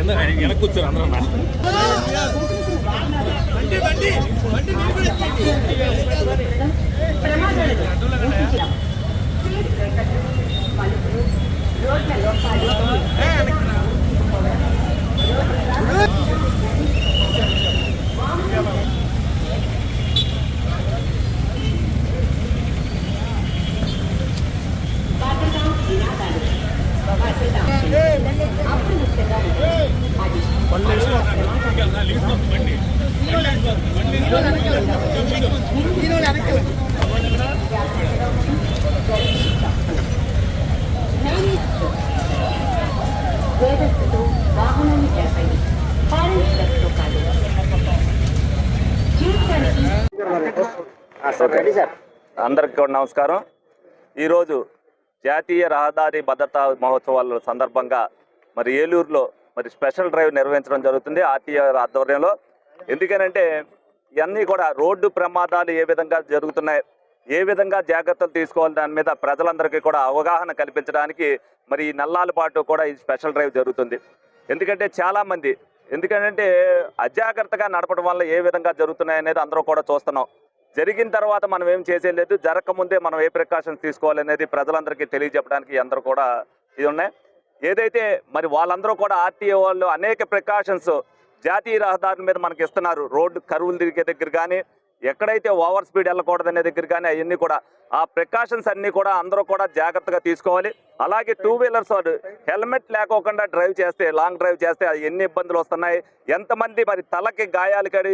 కింద వెనక్కి కూర్చోరు అందరూ అన్న. వేదస్థుతో వాహనాన్ని చేపండి ప్లస్తో కాదు జీవితానికి అందరికి కూడా నమస్కారం. ఈరోజు జాతీయ రహదారి భద్రతా మహోత్సవాల సందర్భంగా మరి ఏలూరులో మరి స్పెషల్ డ్రైవ్ నిర్వహించడం జరుగుతుంది ఆర్టీఓ ఆధ్వర్యంలో. ఎందుకనంటే ఇవన్నీ కూడా రోడ్డు ప్రమాదాలు ఏ విధంగా జరుగుతున్నాయి ఏ విధంగా జాగ్రత్తలు తీసుకోవాలి దాని మీద ప్రజలందరికీ కూడా అవగాహన కల్పించడానికి మరి ఈ నల్లాల పాటు కూడా ఈ స్పెషల్ డ్రైవ్ జరుగుతుంది. ఎందుకంటే చాలామంది ఎందుకంటే అజాగ్రత్తగా నడపడం వల్ల ఏ విధంగా జరుగుతున్నాయి అనేది అందరూ కూడా చూస్తున్నాం. జరిగిన తర్వాత మనం ఏం చేసేది లేదు జరగకముందే మనం ఏ ప్రికాషన్స్ తీసుకోవాలనేది ప్రజలందరికీ తెలియజెప్పడానికి అందరూ కూడా ఇది ఉన్నాయి. ఏదైతే మరి వాళ్ళందరూ కూడా ఆర్టీఓ వాళ్ళు అనేక ప్రికాషన్స్ జాతీయ రహదారుల మీద మనకి ఇస్తున్నారు. రోడ్డు కరువులు తిరిగే దగ్గర కానీ ఎక్కడైతే ఓవర్ స్పీడ్ వెళ్ళకూడదనే దగ్గర కానీ అవన్నీ కూడా ఆ ప్రికాషన్స్ అన్నీ కూడా అందరూ కూడా జాగ్రత్తగా తీసుకోవాలి. అలాగే టూ వీలర్స్ వాళ్ళు హెల్మెట్ లేకోకుండా డ్రైవ్ చేస్తే లాంగ్ డ్రైవ్ చేస్తే అవి ఎన్ని ఇబ్బందులు వస్తున్నాయి ఎంతమంది మరి తలకి గాయాలు కడి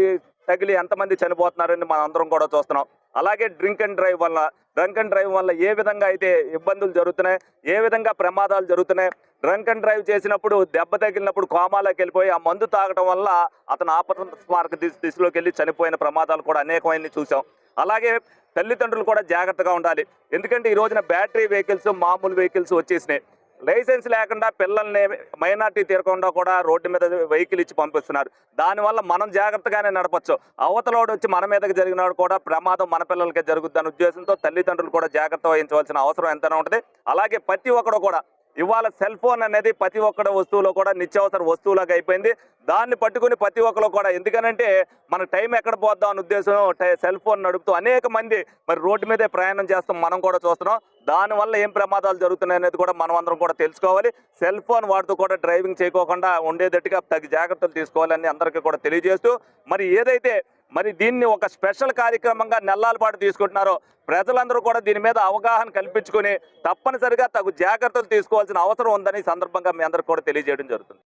తగిలి ఎంతమంది చనిపోతున్నారని మనం అందరం కూడా చూస్తున్నాం. అలాగే డ్రింక్ అండ్ డ్రైవ్ వల్ల డ్రింక్ అండ్ డ్రైవ్ వల్ల ఏ విధంగా అయితే ఇబ్బందులు జరుగుతున్నాయి ఏ విధంగా ప్రమాదాలు జరుగుతున్నాయి డ్రంక్ అండ్ డ్రైవ్ చేసినప్పుడు దెబ్బ తగిలినప్పుడు కోమాలోకి వెళ్ళిపోయి ఆ మందు తాగడం వల్ల అతను ఆపద మార్గ దిశలోకి వెళ్ళి చనిపోయిన ప్రమాదాలు కూడా అనేకమైనవి చూసాం అలాగే తల్లిదండ్రులు కూడా జాగ్రత్తగా ఉండాలి. ఎందుకంటే ఈ రోజున బ్యాటరీ వెహికల్స్ మామూలు వెహికల్స్ వచ్చేసినాయి. లైసెన్స్ లేకుండా పిల్లల్ని మైనార్టీ తీరకుండా కూడా రోడ్డు మీద వెహికల్ ఇచ్చి పంపిస్తున్నారు. దానివల్ల మనం జాగ్రత్తగానే నడపచ్చు. అవతలోడు వచ్చి మన మీదకి జరిగినాడు కూడా ప్రమాదం మన పిల్లలకే జరుగుతుందన్న ఉద్దేశంతో తల్లిదండ్రులు కూడా జాగ్రత్త వహించవలసిన అవసరం ఎంతైనా ఉంటుంది. అలాగే ప్రతి ఒక్కడు కూడా ఇవాళ సెల్ ఫోన్ అనేది ప్రతి ఒక్కడ వస్తువులో కూడా నిత్యావసర వస్తువులాగా అయిపోయింది. దాన్ని పట్టుకుని ప్రతి ఒక్కరు కూడా ఎందుకనంటే మన టైం ఎక్కడ పోద్దాం అనే ఉద్దేశం టై- సెల్ ఫోన్ నడుపుతూ అనేక మంది మరి రోడ్డు మీదే ప్రయాణం చేస్తాం మనం కూడా చూస్తున్నాం. దానివల్ల ఏం ప్రమాదాలు జరుగుతున్నాయి అనేది కూడా మనం అందరం కూడా తెలుసుకోవాలి. సెల్ ఫోన్ వాడుతూ కూడా డ్రైవింగ్ చేయకోకుండా ఉండేటట్టుగా తగి జాగ్రత్తలు తీసుకోవాలని అందరికీ కూడా తెలియజేస్తూ మరి ఏదైతే మరి దీన్ని ఒక స్పెషల్ కార్యక్రమంగా నెల్లాల పాటు తీసుకుంటున్నారో. ప్రజలందరూ కూడా దీని మీద అవగాహన కల్పించుకొని తప్పనిసరిగా తగు జాగ్రత్తలు తీసుకోవాల్సిన అవసరం ఉందని సందర్భంగా మీ అందరికి కూడా తెలియజేయడం జరుగుతుంది.